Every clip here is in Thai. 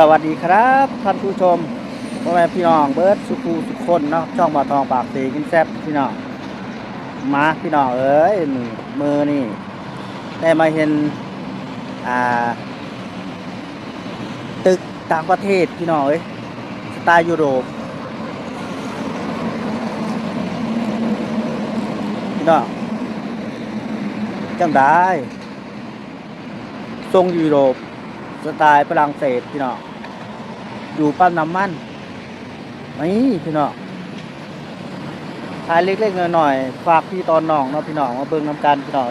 สวัสดีครับท่านผู้ชมพ่อแม่พี่น้องเบิร์ดสุขูสุคนเนาะช่องบ่อทองปากสีกินแซ่บพี่น้องมาพี่น้องเอ้ยมือมือนี่ได้มาเห็นอ่า ตึกต่างประเทศพี่น้องเอ้ยสไตล์ยุโรปพี่น้องจังได้ทรงยุโรป สไตล์ฝรั่งเศสพี่น้องอยู่ปั๊มน้ำมันนี่พี่น้องทายเล็กๆหน่อยๆฝากพี่ตอนน้องเนาะพี่น้องมาเบิ่งน้ำกันพี่น้อง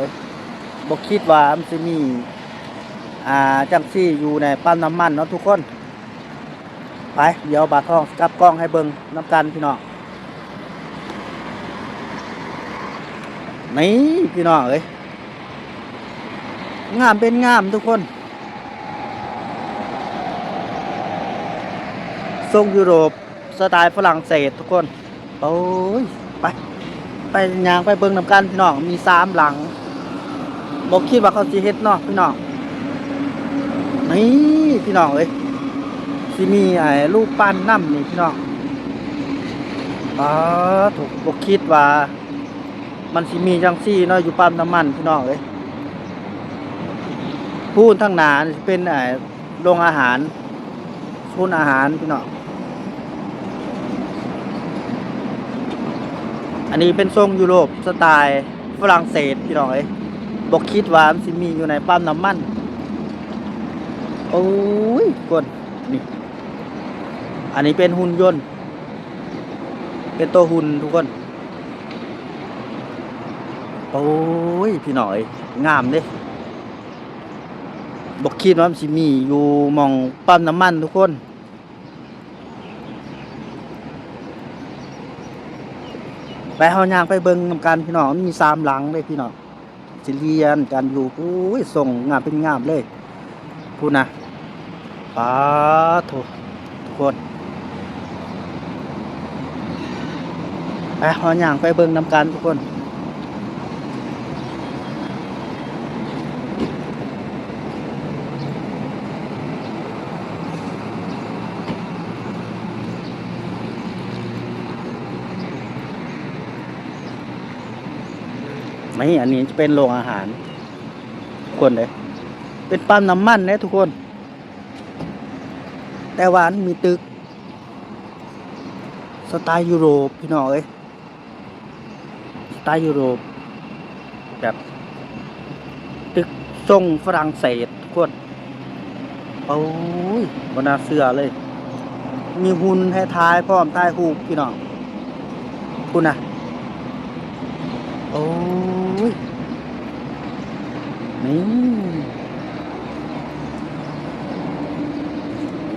บอกคิดว่ามันจะมีอ่าจังซี่อยู่ในปั๊มน้ำมันเนาะทุกคนไปเดี๋ยวบาทองกับกล้องให้เบิ่งน้ำกันพี่น้องนี่พี่น้องเอ้ยงามเป็นงามทุกคน ทรงยุโรปสไตล์ฝรั่งเศสทุกคน โอ้ย ไป ไปยางไปเบิ่งนำกันพี่น้อง มีสามหลังบอกคิดว่าเขาสิเฮ็ดเนาะพี่น้อง นี่พี่น้องเอ้ยสิมีไอ้รูปปั้นน้ำนี่พี่น้องอ๋อถูกบอกคิดว่า มันสิมีจังซี่เนาะอยู่ปั๊มน้ำมันพี่น้องเอ้ยพูนทั้งหนานเป็นไอ้โรงอาหารศูนอาหารพี่น้อง อันนี้เป็นทรงยุโรปสไตล์ฝรั่งเศสพี่น้องเอ้ยบอกคิดว่ามันสิมีอยู่ในปั๊มน้ำมัน โอ้ยกดนี่ อันนี้เป็นหุ่นยนต์ เป็นตัวหุ่นทุกคน โอ้ยพี่หน่อย งามเด้บอกคิดว่ามันสิมีอยู่มองปั๊มน้ำมันทุกคน ไปเฮายางไปเบิ่งนำกันพี่น้องมีสามหลังเลยพี่น้องสิเรียนกันอยู่อุ้ยส่งงามเป็นงามเลยพูดนะป้าโถทุกคนไปเฮายางไปเบิ่งนำกันทุกคน ไม่ อันนี้จะเป็นโรงอาหารทุกคนเลยเป็นปั๊มน้ำมันนะทุกคน แต่ว่ามันมีตึก สไตล์ยุโรปพี่น้องเอ้ยสไตล์ยุโรปแบบตึกทรงฝรั่งเศสทุกคนโอ้ยบนาเสือเลย มีหุ่นให้ท้ายพร้อมทายหูพี่น้องคุณนะโอ้ ยนี่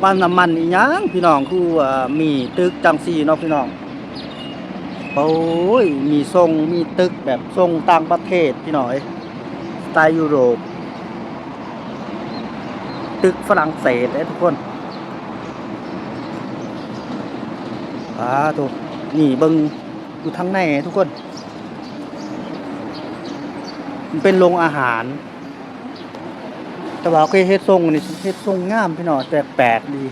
ปั๊มน้ำมันอีหยังพี่น้องคือว่ามีตึกจังซีเนาะพี่น้องโอ้ยมีทรงมีตึกแบบทรงต่างประเทศพี่น้อยสไตล์ยุโรป ตึกฝรั่งเศสเลยทุกคนอ่าถูกนี่เบิงอยู่ทั้งในทุกคน เป็นโรงอาหาร แต่ว่าเคยเฮ็ดทรงนี่เฮ็ดทรงงามพี่น้องแต่แปลกดี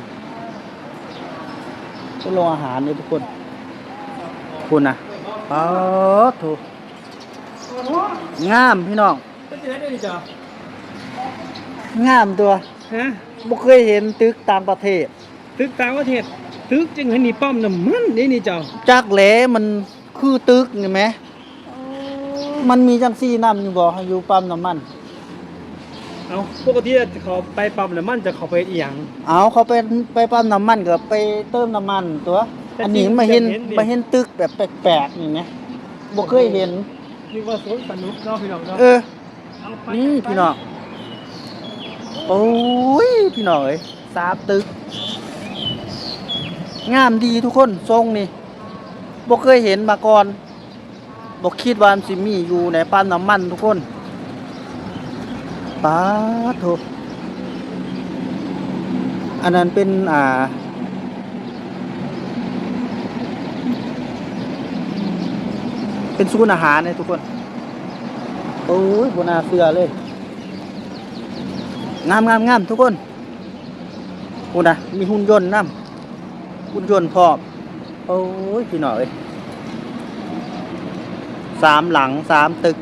เป็นโรงอาหารนี่ทุกคนคุณนะอ๋อถูกงามพี่น้องเป็นยังไงได้ดิจ้ะงามตัวฮะบ่เคยเห็นตึกต่างประเทศ ตึกต่างประเทศตึกจึงให้นี่ป้อมน้ำมันนี่นี่เจ้าจักแหลมันคือตึกนี่ไหม มันมีจังซี่น้ำอยู่บ่อยู่ปั๊มน้ำมัน เอาปกติเขาไปปั๊มน้ำมันจะเขาไปอีหยังเอาเขาไปไปปั๊มน้ำมันก็ไปเติมน้ำมันตัว แต่อันนี้จริงมาเห็นแต่เห็นดิมาเห็นตึกแบบแปลกๆนี่ไหมบ่เคยเห็น นี่ว่าสวนสนุกเนาะพี่น้องเนาะเออ เอาไปนี่พี่น้อง โอ้ย พี่น้องเอ้ยสามตึก งามดีทุกคนทรงนี่บ่เคยเห็นมาก่อน บ่คิดว่ามันสิมีอยู่ในปั๊มน้ำมันทุกคนป้าโถอันนั้นเป็นอ่า เป็นศูนย์อาหารเลยทุกคน โอ้ยบนาเสือเลย งามงามงามทุกคนคุณนะมีหุ่นยนต์นํหุ่นยนต์พร้อมโอ้ยพี่น้อย สามหลังสามตึก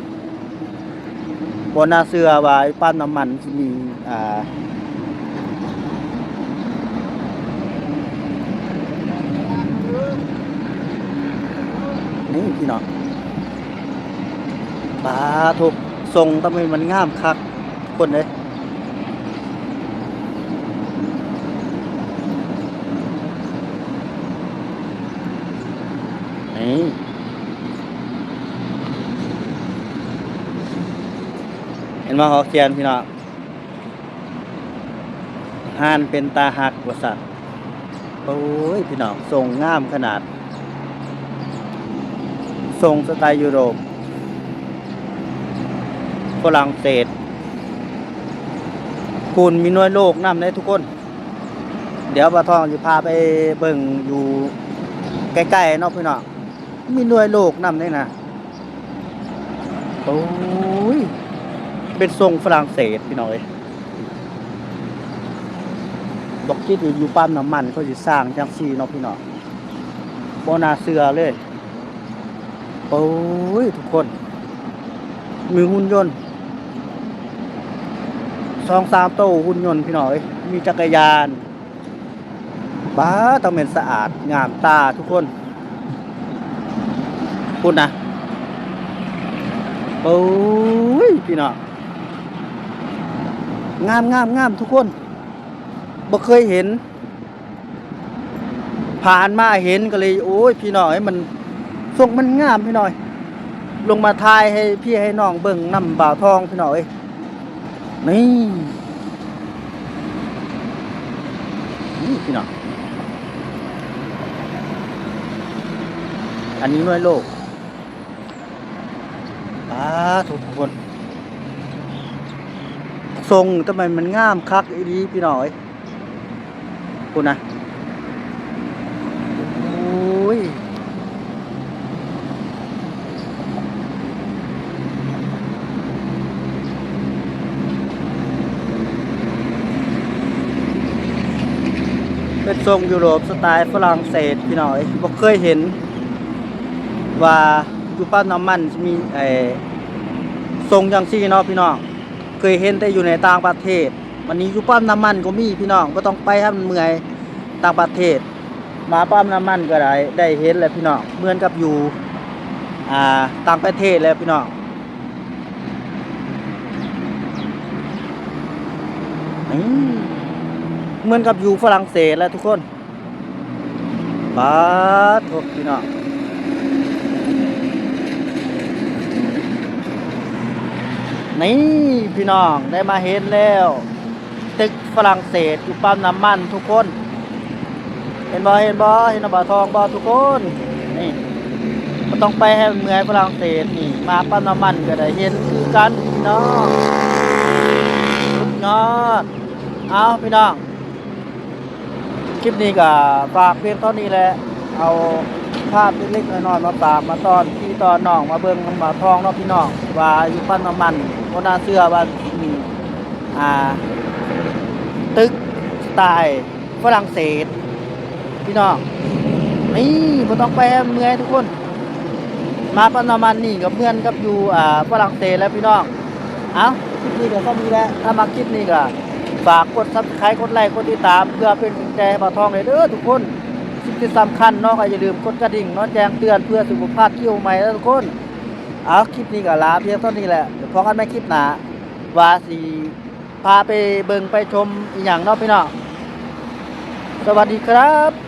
บนน่าเสือว่าไอ้ปั๊มน้ำมันมีอ่านี่พี่น้องปลาถูกทรงทำไมมันงามคัก คนเลยนี่เห็ นว่าเขาเขียนพี่น้องหานเป็นตาหักวสัตว์โอ้ยพี่น้องทรงงามขนาด ทรงสไตล์ยุโรปฝรั่งเศสคุณมีน่วยโลกนำได้ทุกคน เดี๋ยวปลาทองจะพาไปเบิ่งอยู่ใกล้ๆนอกพี่น้องมีน่วยโลกนำได้นะโอ้ เป็นทรงฝรั่งเศสพี่น้องเอ้ยบอกคิดอยู่ปั๊มน้ำมันเขาจะสร้างจังซีเนาะพี่น้องโบนาเสือเลยโอ้ยทุกคน มีหุ่นยนต์สองสามโตวหุ่นยนต์พี่น้อยมีจักรยานบ้าต้องเป็นสะอาดงามตาทุกคนพูดนะโอ้ยพี่น้อง งามงามงามทุกคนบ่เคยเห็น ผ่านมาเห็นก็เลย โอ้ยพี่หน้อยมันทรงมันงามพี่หน่อย ลงมาทายให้พี่ให้น้องเบิ่งนำบ่าวทองพี่หน่อยนี่นี่พี่น้องอันนี้น่วยโลกอ่าทุกคน ทรงทำไมมันงามคักอีดีพี่หน่อยคุณนะโอ้ยเป็นทรงยุโรปสไตล์ฝรั่งเศสพี่น้อยบ่เคยเห็น ว่าอยู่ปั๊มน้ำมันมีไอ้ทรงจังซี่เนาะพี่น้อง เคยเห็นแต่อยู่ในต่างประเทศ วันนี้อยู่ปั๊มน้ำมันก็มีพี่น้องก็ต้องไปให้มันเมื่อยต่างประเทศ มาปั๊มน้ำมันก็ได้ได้เห็นแล้วพี่น้องเหมือนกับอยู่อ่าต่างประเทศแล้วพี่น้องเหมือนกับอยู่ฝรั่งเศสแล้วทุกคนบาทุกพี่น้อง นี่พี่น้องได้มาเห็นแล้ว ตึกฝรั่งเศสอยู่ปั๊มน้ำมันทุกคน เห็นบ่เห็นบ่เห็นบ่าทองบ่ทุกคนนี่ก็ต้องไปให้เมืองฝรั่งเศสนี่ มาปั๊มน้ำมันก็ได้เห็นคือกันพี่น้องสุดยอดเอาพี่น้อง คลิปนี้ก็ฝากเพียงเท่านี้แหละเอาภาพเล็กๆน้อยๆมาฝากมาตอนพี่ตอนน้องมาเบิ่งมาทองเนาะพี่น้องว่าอยู่ปั้นน้ำมัน ก็น่าเชื่อว่าอ่า ตึกสไตล์ฝรั่งเศส พี่น้องนี่บ่ต้องไปเมื่อยทุกคน มาปั้นน้ำมันนี่กับเมื่อนกับอยู่อ่าฝรั่งเศสแล้วพี่น้อง เอาคลิปนี้ก็เท่านี้แหละถ้ามาคลิปนี้ก็ฝากกดซับสไครต์กดไลค์กดติดตาม เพื่อเป็นกำลังใจให้ปาทองเลยเด้อทุกคนสิ่งที่สำคัญเนาะก็อย่าลืมกดกระดิ่งเนาะแจ้งเตือนเพื่อสุขภาพเที่ยวใหม่แล้วทุกคน เอาคลิปนี้ก็ลาเพียงเท่านี้แหละ พอกันไม่คลิปหนาว่าสีพาไปเบิงไปชมอีกอย่างเนาะพี่น้องสวัสดีครับ